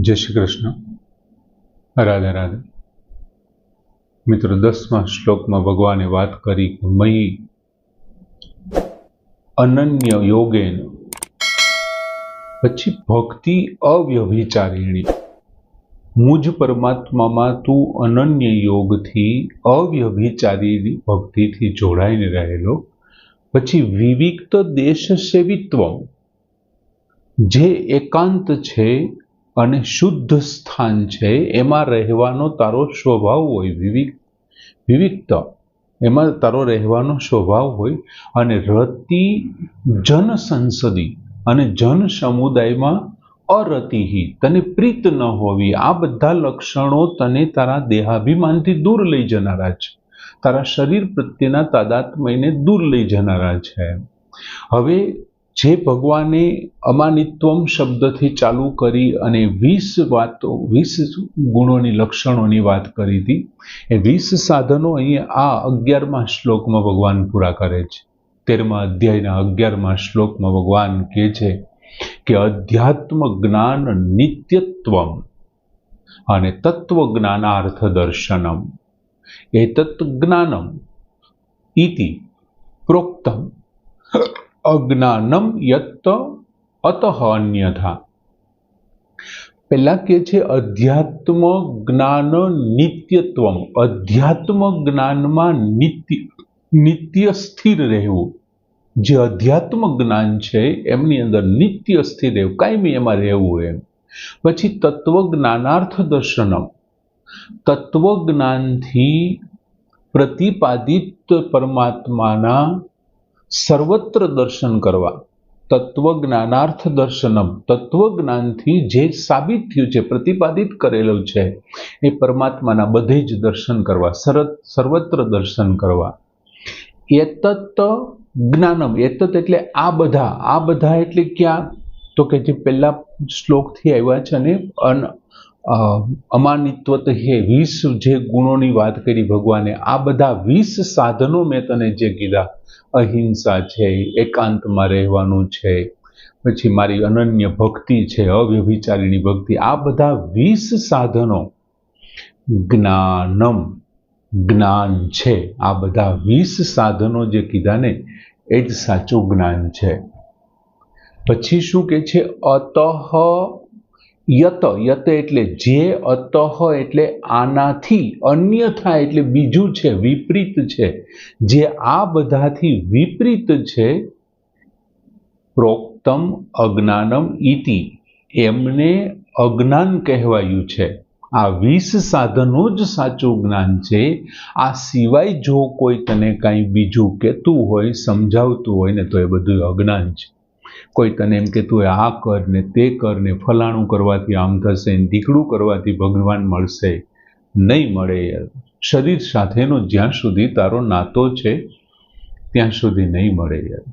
જય શ્રી કૃષ્ણ. રાધે રાધે. મિત્રો, દસમા શ્લોકમાં ભગવાને વાત કરી કે મયી અનન્ય યોગેન પછી ભક્તિ અવ્યભિચારીણી મુજ પરમાત્મામાં તું અનન્ય યોગથી અવ્યભિચારીની ભક્તિથી જોડાઈને રહેલો, પછી વિવિક્ત દેશ સેવિત્વ જે એકાંત છે અને શુદ્ધ સ્થાન છે, એમાં રહેવાનો તારો સ્વભાવ હોય વિવિક વિવિક્ત એમાં તારો રહેવાનો સ્વભાવ હોય અને રતિ જન સંસદી અને જન સમુદાયમાં અરતિહી. તને પ્રીત ન હોવી. આ બધા લક્ષણો તને તારા દેહાભિમાનથી દૂર લઈ જનારા છે. તારા શરીર પ્રત્યેના તાદાત્મયને દૂર લઈ જનારા છે. હવે જે ભગવાને અમાનિત્વમ શબ્દથી ચાલુ કરી અને વીસ વાતો, વીસ ગુણોની લક્ષણોની વાત કરી હતી. એ વીસ સાધનો અહીંયા આ અગિયારમા શ્લોકમાં ભગવાન પૂરા કરે છે. તેરમા અધ્યાયના અગિયારમા શ્લોકમાં ભગવાન કહે છે કે અધ્યાત્મ જ્ઞાન નિત્યત્વમ અને તત્વ જ્ઞાનાર્થ દર્શનમ. એતત જ્ઞાનમ ઇતિ પ્રોક્તમ. અજ્ઞાનમ યત્ત અતઃ અન્યથા પહેલા કે છે અધ્યાત્મ જ્ઞાન નિત્યત્વમ. અધ્યાત્મ જ્ઞાનમાં નિત્ય નિત્ય સ્થિર રહેવું. જે અધ્યાત્મ જ્ઞાન છે, એમની અંદર નિત્ય સ્થિર રહેવું. કાયમી એમાં રહેવું એમ. પછી તત્વજ્ઞાનાર્થ દર્શનમ. તત્વજ્ઞાનથી પ્રતિપાદિત પરમાત્માના સર્વત્ર દર્શન કરવા. તત્વજ્ઞાનાર્થ દર્શનમ. તત્વજ્ઞાનથી જે સાબિત થયું છે, પ્રતિપાદિત કરેલું છે, એ પરમાત્માના બધે જ દર્શન કરવા સરત સર્વત્ર દર્શન કરવા. એતત જ્ઞાનમ. એતત એટલે આ બધા. આ બધા એટલે ક્યાં? તો કે જે પહેલા શ્લોકથી આવ્યા છે અને અન અમાનિત્વત હે વીસ જે ગુણોની વાત કરી ભગવાને, આ બધા વીસ સાધનો મેં તને જે કીધા. અહિંસા છે, એકાંતમાં રહેવાનું છે, પછી મારી અનન્ય ભક્તિ છે અવ્યભિચારીની ભક્તિ, આ બધા વીસ સાધનો જ્ઞાનમ, જ્ઞાન છે. આ બધા વીસ સાધનો જે કીધા ને, એ જ સાચું જ્ઞાન છે. પછી શું કે છે? અતઃ યત યત એટલે જે, અતઃ એટલે આનાથી અન્યથા એટલે બીજું છે, વિપરીત છે. જે આ બધાથી વિપરીત છે, પ્રોક્તમ અજ્ઞાનમ ઇતિ એમને અજ્ઞાન કહેવાયું છે. આ વીસ સાધનો જ સાચું જ્ઞાન છે. આ સિવાય જો કોઈ તને કાંઈ બીજું કહેતું હોય, સમજાવતું હોય ને તો એ બધું અજ્ઞાન છે. કોઈ તને એમ કહેતું હોય આ કર ને તે કર ને ફલાણું કરવાથી આમ થશે ને દીકડું કરવાથી ભગવાન મળશે. નહીં મળે. શરીર સાથેનો જ્યાં સુધી તારો નાતો છે, ત્યાં સુધી નહીં મળે. યાર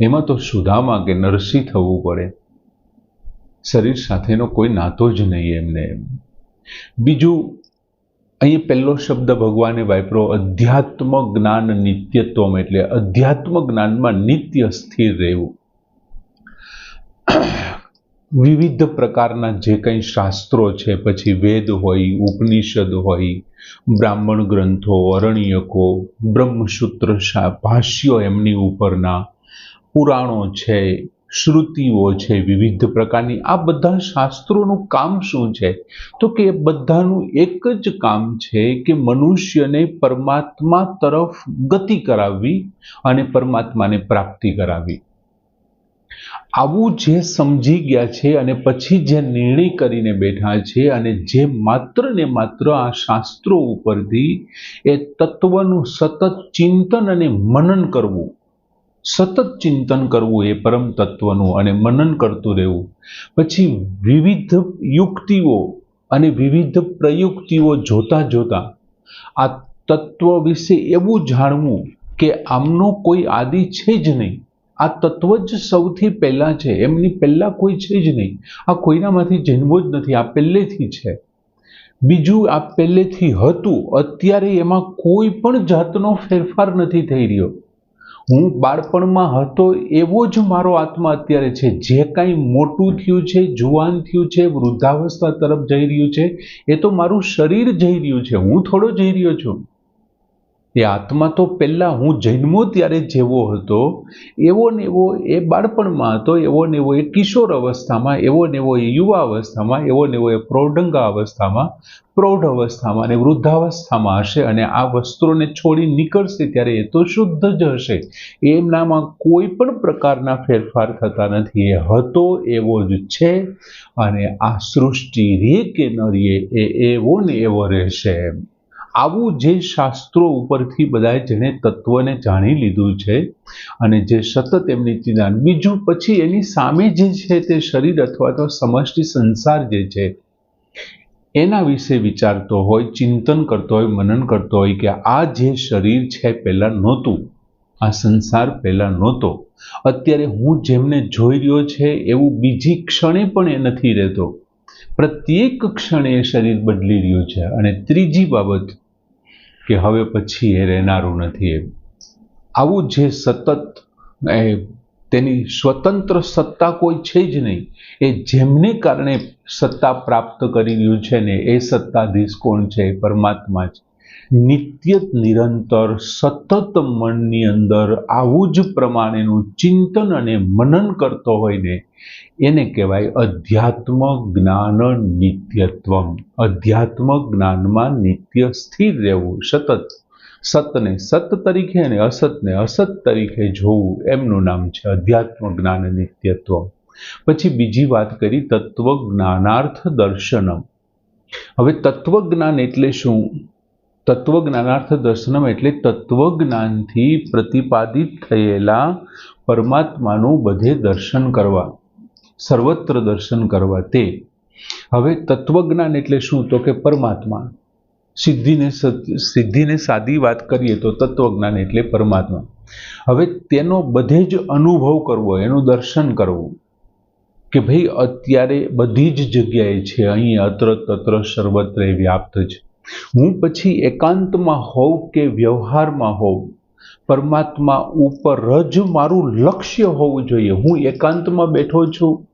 એમાં તો સુધામાં કે નરસી થવું પડે. શરીર સાથેનો કોઈ નાતો જ નહીં એમને. એમ બીજું અહીં પહેલો શબ્દ ભગવાને વાપરો, અધ્યાત્મ જ્ઞાન નિત્યત્વમ એટલે અધ્યાત્મ જ્ઞાનમાં નિત્ય સ્થિર રહેવું. વિવિધ પ્રકારના જે કંઈ શાસ્ત્રો છે, પછી વેદ હોય, ઉપનિષદ હોય, બ્રાહ્મણ ગ્રંથો, અરણ્યકો, બ્રહ્મસૂત્ર ભાષ્યો એમની ઉપરના, પુરાણો છે, શ્રુતિઓ છે, વિવિધ પ્રકારની, આ બધા શાસ્ત્રોનું કામ શું છે? તો કે બધાનું એક જ કામ છે કે મનુષ્યને પરમાત્મા તરફ ગતિ કરાવવી અને પરમાત્માને પ્રાપ્તિ કરાવવી. આવું જે સમજી ગયા છે અને પછી જે નિર્ણય કરીને બેઠા છે અને જે માત્ર ને માત્ર આ શાસ્ત્રો ઉપરથી એ તત્વનું સતત ચિંતન અને મનન કરવું, સતત ચિંતન કરવું એ પરમ તત્વનું અને મનન કરતું રહેવું. પછી વિવિધ યુક્તિઓ અને વિવિધ પ્રયુક્તિઓ જોતા જોતા આ તત્વ વિશે એવું જાણવું કે આમનો કોઈ આદિ છે જ નહીં. આ તત્વ જ સૌથી પહેલાં છે. એમની પહેલાં કોઈ છે જ નહીં. આ કોઈનામાંથી જન્મો જ નથી. આ પહેલેથી છે. બીજું આ પહેલેથી હતું. અત્યારે એમાં કોઈ પણ જાતનો ફેરફાર નથી થઈ રહ્યો. હું બાળપણમાં હતો એવો જ મારો આત્મા અત્યારે છે. જે કાંઈ મોટું થયું છે, જુવાન થયું છે, વૃદ્ધાવસ્થા તરફ જઈ રહ્યું છે, એ તો મારું શરીર જઈ રહ્યું છે. હું થોડો જઈ રહ્યો છું. એ આત્મા તો પહેલાં હું જન્મો ત્યારે જેવો હતો, એવો ને એવો એ બાળપણમાં હતો, એવો ને એવો એ કિશોર અવસ્થામાં, એવો ને એવો એ યુવા અવસ્થામાં, એવો ને એવો એ પ્રૌઢંગા અવસ્થામાં, પ્રૌઢ અવસ્થામાં અને વૃદ્ધાવસ્થામાં હશે અને આ વસ્ત્રોને છોડી નીકળશે ત્યારે એ તો શુદ્ધ જ હશે. એમનામાં કોઈ પણ પ્રકારના ફેરફાર થતા નથી. એ હતો, એવો જ છે અને આ સૃષ્ટિ રે કે ન રે એ એવો ને એવો રહેશે. એમ આવું જે શાસ્ત્રો ઉપરથી બધાએ જેણે તત્વને જાણી લીધું છે અને જે સતત એમની ચિંતન, બીજું પછી એની સામે જે છે તે શરીર અથવા તો સમષ્ટિ સંસાર જે છે, એના વિશે વિચારતો હોય, ચિંતન કરતો હોય, મનન કરતો હોય કે આ જે શરીર છે પહેલાં નહોતું, આ સંસાર પહેલાં નહોતો. અત્યારે હું જેમને જોઈ રહ્યો છે એવું બીજી ક્ષણે પણ એ નથી રહેતો. પ્રત્યેક ક્ષણે એ શરીર બદલી રહ્યું છે. અને ત્રીજી બાબત કે હવે પછી એ રહેનારું નથી એમ. આવું જે સતત, એ તેની સ્વતંત્ર સત્તા કોઈ છે જ નહીં. એ જેમને કારણે સત્તા પ્રાપ્ત કરી રહ્યું છે ને એ સત્તાધીશ કોણ છે? પરમાત્મા છે. નિત્ય નિરંતર સતત મનની અંદર આવું જ પ્રમાણેનું ચિંતન અને મનન કરતો હોય ને, એને કહેવાય અધ્યાત્મ જ્ઞાન નિત્યત્વમ. અધ્યાત્મ જ્ઞાનમાં નિત્ય સ્થિર રહેવું, સતત. સતને સત તરીકે અને અસતને અસત તરીકે જોવું, એમનું નામ છે અધ્યાત્મ જ્ઞાન નિત્યત્વ પછી બીજી વાત કરી તત્વ જ્ઞાનાર્થ દર્શનમ. હવે તત્વજ્ઞાન એટલે શું? તત્વજ્ઞાનાર્થ દર્શનમ એટલે તત્વજ્ઞાનથી પ્રતિપાદિત થયેલા પરમાત્માનું બધે દર્શન કરવા, સર્વત્ર દર્શન કરવા તે. હવે તત્વજ્ઞાન એટલે શું? તો કે પરમાત્મા. સિદ્ધિને સિદ્ધિને સાદી વાત કરીએ તો તત્વજ્ઞાન એટલે પરમાત્મા. હવે તેનો બધે જ અનુભવ કરવો, એનું દર્શન કરવું કે ભાઈ અત્યારે બધી જ જગ્યાએ છે, અહીં અત્ર, તત્ર, સર્વત્ર વ્યાપ્ત છે. હું પછી એકાંતમાં હોઉં કે વ્યવહારમાં હોઉં? પરમાત્મા ઉપર જ મારું લક્ષ્ય હોવું જોઈએ. હું એકાંતમાં બેઠો છું.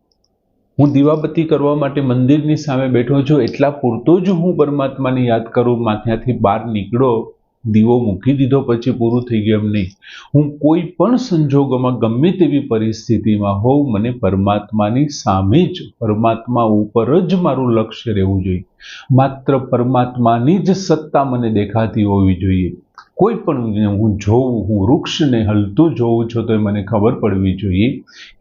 હું દીવાબત્તી કરવા માટે મંદિરની સામે બેઠો છું. એટલા પૂરતો જ હું પરમાત્માને યાદ કરું. માથ્યાથી બહાર નીકળો. દીવો મૂકી દીધો પછી પૂરું થઈ ગયું એમ નહીં. હું કોઈ પણ સંજોગોમાં ગમે તેવી પરિસ્થિતિમાં હોઉં, મને પરમાત્માની સામે જ, પરમાત્મા ઉપર જ મારું લક્ષ્ય રહેવું જોઈએ. માત્ર પરમાત્માની જ સત્તા મને દેખાતી હોવી જોઈએ. કોઈ પણ હું જોઉં, હું વૃક્ષને હલતું જોઉં છું તો મને ખબર પડવી જોઈએ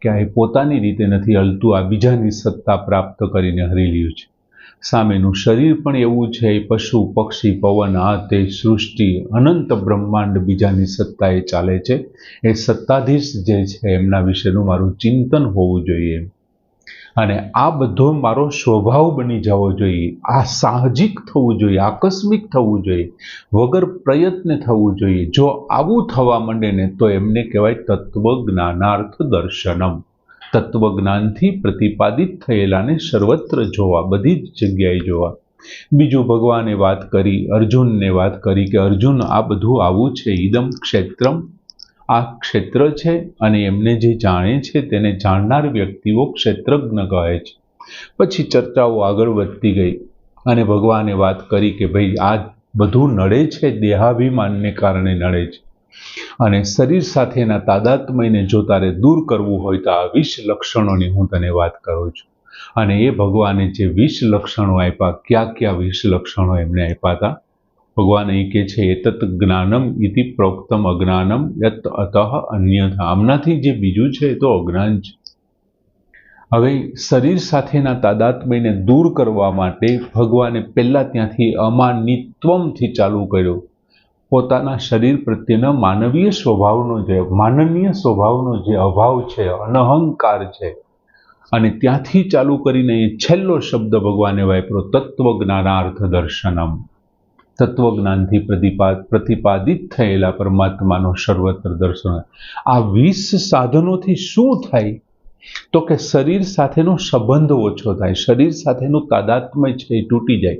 કે આ પોતાની રીતે નથી હલતું, આ બીજાની સત્તા પ્રાપ્ત કરીને હરી રહ્યું છે. સામેનું શરીર પણ એવું છે પશુ, પક્ષી, પવન આ તે સૃષ્ટિ, અનંત બ્રહ્માંડ બીજાની સત્તાએ ચાલે છે. એ સત્તાધીશ જે છે, એમના વિશેનું મારું ચિંતન હોવું જોઈએ. અને આ બધો મારો સ્વભાવ બની જવો જોઈએ. આ સાહજિક થવું જોઈએ, આકસ્મિક થવું જોઈએ, વગર પ્રયત્ન થવું જોઈએ. જો આવું થવા માંડે ને, તો એમને કહેવાય તત્વ જ્ઞાનાર્થ દર્શનમ તત્વજ્ઞાનથી પ્રતિપાદિત થયેલાને સર્વત્ર જોવા, બધી જ જગ્યાએ જોવા. બીજું ભગવાને વાત કરી, અર્જુનને વાત કરી કે, અર્જુન, આ બધું આવું છે, ઈદમ ક્ષેત્રમ. આ ક્ષેત્ર છે અને એમને જે જાણે છે તેને જાણનાર વ્યક્તિઓ ક્ષેત્રજ્ઞ કહે છે. પછી ચર્ચાઓ આગળ વધતી ગઈ અને ભગવાને વાત કરી કે, ભાઈ, આ બધું નડે છે, દેહાભિમાનને કારણે નડે છે. અને શરીર સાથેના તાદાત્મયને જો તારે દૂર કરવું હોય તો આ વીસ લક્ષણોની હું તને વાત કરું છું. અને એ ભગવાને જે વીસ લક્ષણો આપ્યા, ક્યાં ક્યાં વીસ લક્ષણો એમને આપ્યા હતા? ભગવાન અહીં કહે છે, એતત જ્ઞાનમ ઇતિ પ્રોક્તમ અજ્ઞાનમ યત અતઃ અન્યથા. આમનાથી જે બીજું છે એ તો અજ્ઞાન છે. હવે શરીર સાથેના તાદાત્મ્યને દૂર કરવા માટે ભગવાને પહેલાં ત્યાંથી અમાનિત્વમથી ચાલુ કર્યું. પોતાના શરીર પ્રત્યેના માનવીય સ્વભાવનો જે, માનનીય સ્વભાવનો જે અભાવ છે, અનહંકાર છે, અને ત્યાંથી ચાલુ કરીને છેલ્લો શબ્દ ભગવાને વાપરો તત્વજ્ઞાનાર્થ દર્શનમ. તત્વજ્ઞાનથી પ્રતિપાદ, પ્રતિપાદિત થયેલા પરમાત્માનો સર્વત્ર દર્શન. આ વીસ સાધનોથી શું થાય? તો કે શરીર સાથેનો સંબંધ ઓછો થાય, શરીર સાથેનું તાદાત્મ્ય છે એ તૂટી જાય.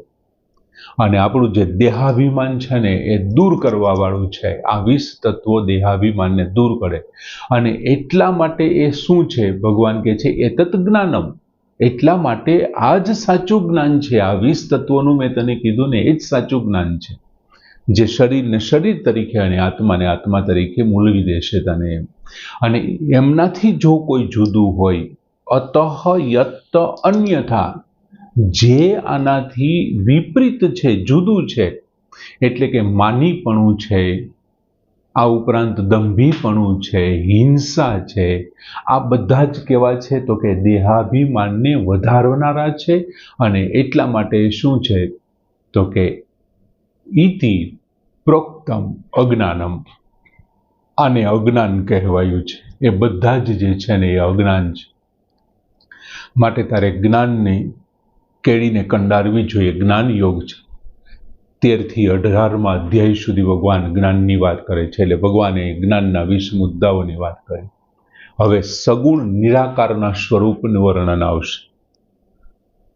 અને આપણું જે દેહાભિમાન છે ને, એ દૂર કરવાવાળું છે. આ વીસ તત્વો દેહાભિમાનને દૂર કરે. અને એટલા માટે એ શું છે? ભગવાન કહે છે, એ તત્જ્ઞાનમ. એટલા માટે આ જ સાચું જ્ઞાન છે. આ વીસ તત્વોનું મેં તને કીધું ને, એ જ સાચું જ્ઞાન છે. જે શરીરને શરીર તરીકે અને આત્માને આત્મા તરીકે મૂલવી દેશે તને એમ. અને એમનાથી જો કોઈ જુદું હોય, અતઃ યત અન્યથા જે આનાથી વિપરીત છે, જુદું છે, એટલે કે માનીપણું છે, આ ઉપરાંત દંભીપણું છે, હિંસા છે, આ બધા જ કેવા છે તો કે દેહાભિમાનને વધારનારા છે અને એટલા માટે શું છે તો કે ઇતિ પ્રોક્તમ અજ્ઞાનમ. આને અજ્ઞાન કહેવાયું છે. એ બધા જ જે છે ને એ અજ્ઞાન છે. માટે તારે જ્ઞાનને કેળીને કંડારવી જોઈએ. જ્ઞાન યોગ છે. તેરથી અઢારમાં અધ્યાય સુધી ભગવાન જ્ઞાનની વાત કરે છે. એટલે ભગવાને જ્ઞાનના વીસ મુદ્દાઓની વાત કરી. હવે સગુણ નિરાકારના સ્વરૂપનું વર્ણન આવશે.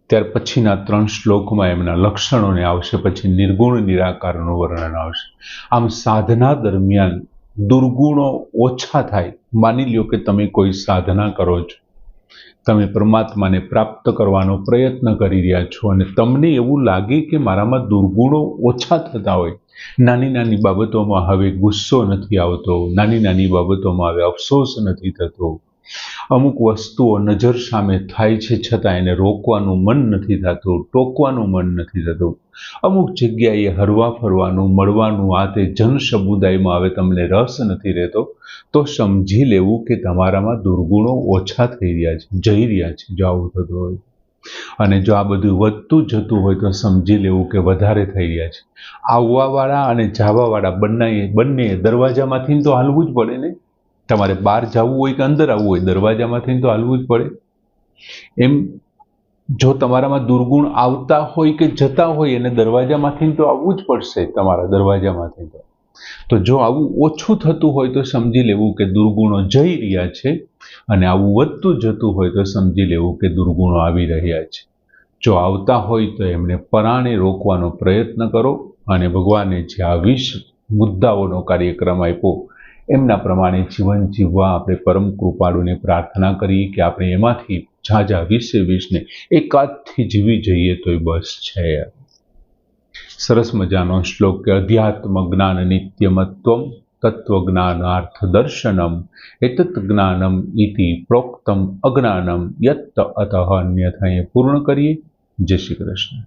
ત્યાર પછીના ત્રણ શ્લોકમાં એમના લક્ષણોને આવશે. પછી નિર્ગુણ નિરાકારનું વર્ણન આવશે. આમ સાધના દરમિયાન દુર્ગુણો ઓછા થાય. માની લ્યો કે તમે કોઈ સાધના કરો છો. તમે પરમાત્માને પ્રાપ્ત કરવાનો પ્રયત્ન કરી રહ્યા છો અને તમને એવું લાગે કે મારામાં દુર્ગુણો ઓછા થતા હોય. નાની નાની બાબતોમાં હવે ગુસ્સો નથી આવતો. નાની નાની બાબતોમાં હવે અફસોસ નથી થતો. અમુક વસ્તુઓ નજર સામે થાય છે છતાં એને રોકવાનું મન નથી થતું, ટોકવાનું મન નથી થતું. અમુક જગ્યાએ હરવા ફરવાનું, મળવાનું, આ તે જન સમુદાયમાં હવે તમને રસ નથી રહેતો, તો સમજી લેવું કે તમારામાં દુર્ગુણો ઓછા થઈ રહ્યા છે, જઈ રહ્યા છે, જો આવું થતું હોય. અને જો આ બધું વધતું જતું હોય તો સમજી લેવું કે વધારે થઈ રહ્યા છે. આવવાવાળા અને જવાવાળા બંને બંને દરવાજામાંથી તો હાલવું જ પડે ને? તમારે બહાર જવું હોય કે અંદર આવવું હોય દરવાજામાંથી તો હાલવું જ પડે. એમ જો તમારામાં દુર્ગુણ આવતા હોય કે જતા હોય, એને દરવાજામાંથી તો આવવું જ પડશે, તમારા દરવાજામાંથી તો. તો જો આવું ઓછું થતું હોય તો સમજી લેવું કે દુર્ગુણો જઈ રહ્યા છે અને આવું વધતું જતું હોય તો સમજી લેવું કે દુર્ગુણો આવી રહ્યા છે. જો આવતા હોય તો એમને પરાણે રોકવાનો પ્રયત્ન કરો અને ભગવાને જે આ વીસ મુદ્દાઓનો કાર્યક્રમ આપ્યો એમના પ્રમાણે જીવન જીવવા આપણે પરમ કૃપાળુને પ્રાર્થના કરીએ કે આપણે એમાંથી ઝાઝા વીસે વીસને એકાદથી જીવી જઈએ તોય બસ છે. સરસ મજાનો શ્લોક કે અધ્યાત્મ જ્ઞાન નિત્યમત્વમ તત્વજ્ઞાનાર્થ દર્શનમ, એતત જ્ઞાનમ ઇતિ પ્રોક્તમ અજ્ઞાનમ, યત્ત અતઃ અન્યથા પૂર્ણ કરીએ. જય શ્રી કૃષ્ણ.